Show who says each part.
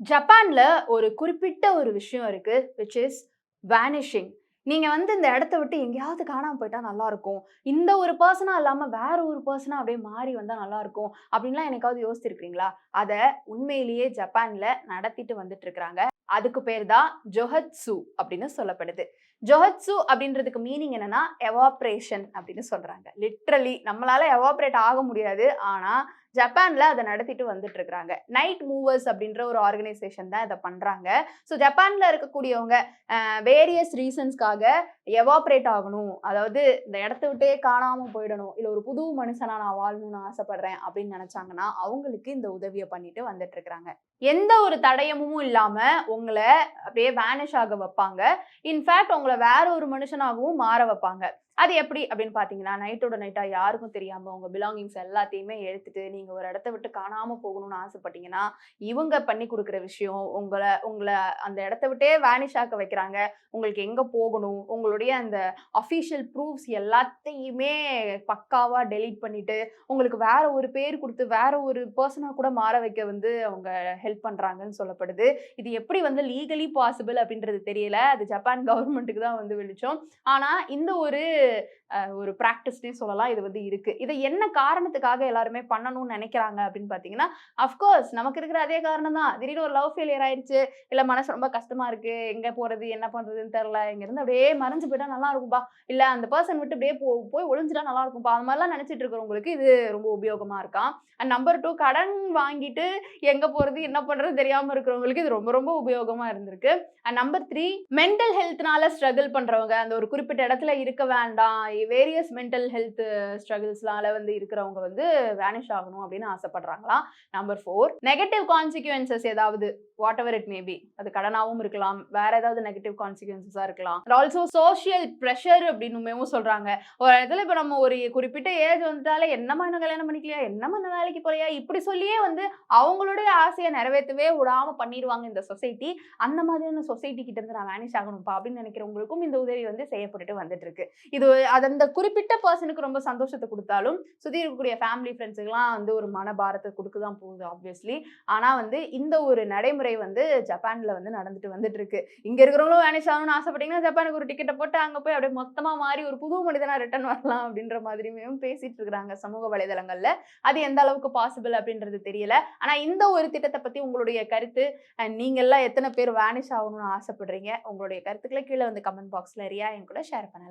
Speaker 1: ஜப்பான்ல ஒரு குறிப்பிட்ட ஒரு விஷயம் இருக்கு விச் இஸ் வேனிஷிங் நீங்கள் வந்து இந்த இடத்த விட்டு எங்கேயாவது காணாம போயிட்டால் நல்லாயிருக்கும். இந்த ஒரு பர்சனாக இல்லாமல் வேற ஒரு பர்சனாக அப்படியே மாறி வந்தால் நல்லாயிருக்கும். அப்படின்லாம் எனக்காவது யோசிச்சிருக்கீங்களா? அதை உண்மையிலேயே ஜப்பானில் நடத்திட்டு வந்துட்டு இருக்கிறாங்க. அதுக்கு பேர் தான் ஜொஹத்சு அப்படின்னு சொல்லப்படுது. ஜொஹத்சு அப்படின்றதுக்கு மீனிங் என்னன்னா எவாப்ரேஷன் அப்படின்னு சொல்றாங்க. லிட்ரலி நம்மளால எவாப்ரேட் ஆக முடியாது. ஆனா ஜப்பான்ல அதை நடத்திட்டு வந்துட்டு இருக்காங்க. நைட் மூவர்ஸ் அப்படின்ற ஒரு ஆர்கனைசேஷன் தான் இதை பண்றாங்க. ஸோ ஜப்பான்ல இருக்கக்கூடியவங்க வேரியஸ் ரீசன்ஸ்க்காக எவாப்ரேட் ஆகணும். அதாவது இந்த இடத்த விட்டே காணாம போயிடணும். இல்லை ஒரு புது மனுஷனா நான் வாழணும்னு ஆசைப்படுறேன் அப்படின்னு நினைச்சாங்கன்னா அவங்களுக்கு இந்த உதவியை பண்ணிட்டு வந்துட்டு இருக்கிறாங்க எந்த ஒரு தடயமும் இல்லாம உங்களை அப்படியே வேனிஷ் ஆக வைப்பாங்க. இன்ஃபேக்ட் உங்களை வேற ஒரு மனுஷனாகவும் மாற வைப்பாங்க. அது எப்படி அப்படின்னு பார்த்தீங்கன்னா நைட்டோட நைட்டாக யாருக்கும் தெரியாமல் உங்கள் பிலாங்கிங்ஸ் எல்லாத்தையுமே எடுத்துட்டு நீங்கள் ஒரு இடத்த விட்டு காணாமல் போகணும்னு ஆசைப்பட்டீங்கன்னா இவங்க பண்ணி கொடுக்குற விஷயம் உங்களை உங்களை அந்த இடத்த விட்டே வேனிஷ் ஆக்க வைக்கிறாங்க. உங்களுக்கு எங்கே போகணும்? உங்களுடைய அந்த அஃபிஷியல் ப்ரூஃப்ஸ் எல்லாத்தையுமே பக்காவாக டெலீட் பண்ணிட்டு உங்களுக்கு வேற ஒரு பேர் கொடுத்து வேற ஒரு பர்சனாக கூட மாற வைக்க வந்து அவங்க ஹெல்ப் பண்ணுறாங்கன்னு சொல்லப்படுது. இது எப்படி வந்து லீகலி பாசிபிள் அப்படின்றது தெரியல. அது ஜப்பான் கவர்மெண்ட்டுக்கு தான் வந்து விழிச்சோம் ஆனால் இந்த ஒரு ஒரு ப்ராக்டிஸ்னே சொல்லலாம். இது வந்து இருக்கு. இதை என்ன காரணத்துக்காக எல்லாருமே பண்ணணும்னு நினைக்கிறாங்க அப்படின்னு பார்த்தீங்கன்னா அஃப்கோர்ஸ் நமக்கு இருக்கிற அதே காரணம் தான். திடீர்னு ஒரு லவ் ஃபெயிலியர் ஆயிடுச்சு இல்லை மனசு ரொம்ப கஷ்டமா இருக்கு. எங்கே போறது என்ன பண்றதுன்னு தெரில இங்கேருந்து அப்படியே மறைஞ்சு போயிட்டா நல்லா இருக்கும்பா. இல்லை அந்த பர்சன் விட்டு அப்படியே போ போய் ஒளிஞ்சிட்டா நல்லா இருக்கும்பா. அந்த மாதிரிலாம் நினைச்சிட்டு இருக்கிறவங்களுக்கு இது ரொம்ப உபயோகமா இருக்கும். அண்ட் நம்பர் டூ கடன் வாங்கிட்டு எங்கே போறது என்ன பண்றது தெரியாமல் இருக்கிறவங்களுக்கு இது ரொம்ப ரொம்ப உபயோகமா இருந்திருக்கு. அண்ட் நம்பர் த்ரீ மென்டல் ஹெல்த்னால ஸ்ட்ரகிள் பண்றவங்க அந்த ஒரு குறிப்பிட்ட இடத்துல இருக்க வேண்டாம். வேரியஸ் மென்டல் ஹெல்த் ஸ்ட்ரகிள்ஸ்னால வந்து இருக்கிறவங்க வந்து வேனிஷ் ஆகணும் அப்படின்னு ஆசைப்படுறாங்களாம் நம்பர் ஃபோர் நெகட்டிவ் கான்சிக்வன்சஸ் ஏதாவது வாட் எவர் இட் மேபி அது கடனாகவும் இருக்கலாம். வேற ஏதாவது நெகட்டிவ் கான்சிக்வன்சஸாக இருக்கலாம். ஆல்சோ சோஷியல் ப்ரெஷர் அப்படின்னு சொல்றாங்க. ஒரு இடத்துல இப்போ நம்ம ஒரு குறிப்பிட்ட ஏஜ் வந்துட்டாலே என்னம்மா இன்னும் கல்யாணம் பண்ணிக்கலையா? என்னம்மா இன்னும் வேலைக்கு போறியா இப்படி சொல்லியே வந்து அவங்களுடைய ஆசையை நிறைவேற்றவே விடாம பண்ணிடுவாங்க இந்த சொசைட்டி அந்த மாதிரியான சொசைட்டி கிட்ட இருந்து நான் வேனிஷ் ஆகணும்ப்பா அப்படின்னு நினைக்கிறவங்களுக்கும் இந்த உதவி வந்து செய்யப்பட்டுட்டு வந்துட்டு இருக்கு. இது அது அந்த குறிப்பிட்ட பர்சனுக்கு ரொம்ப சந்தோஷத்தை கொடுத்தாலும் சுற்றி இருக்கக்கூடிய ஃபேமிலி ஃப்ரெண்ட்ஸுக்கெல்லாம் வந்து ஒரு மனபாரத்தை கொடுக்க தான் போகுது ஆப்வியஸ்லி ஆனால் வந்து இந்த ஒரு நடைமுறை வந்து ஜப்பானில் வந்து நடந்துட்டு வந்துட்டு இருக்கு இங்கே இருக்கிறவங்களும் வேனிஷ் ஆகணும்னு ஆசைப்பட்டீங்கன்னா ஜப்பானுக்கு ஒரு டிக்கெட்டை போட்டு அங்கே போய் அப்படியே மொத்தமாக மாறி ஒரு புது மனிதனாக ரிட்டர்ன் வரலாம் அப்படின்ற மாதிரியுமே பேசிட்டு இருக்கிறாங்க சமூக வலைதளங்களில். அது எந்த அளவுக்கு பாசிபிள் அப்படின்றது தெரியல. ஆனால் இந்த ஒரு திட்டத்தை பற்றி உங்களுடைய கருத்து நீங்கள்லாம் எத்தனை பேர் வேனிஷ் ஆகணும்னு ஆசைப்படுறீங்க? உங்களுடைய கருத்துக்களை கீழே வந்து கமெண்ட் பாக்ஸில் ரியா என் கூட ஷேர் பண்ணலாம்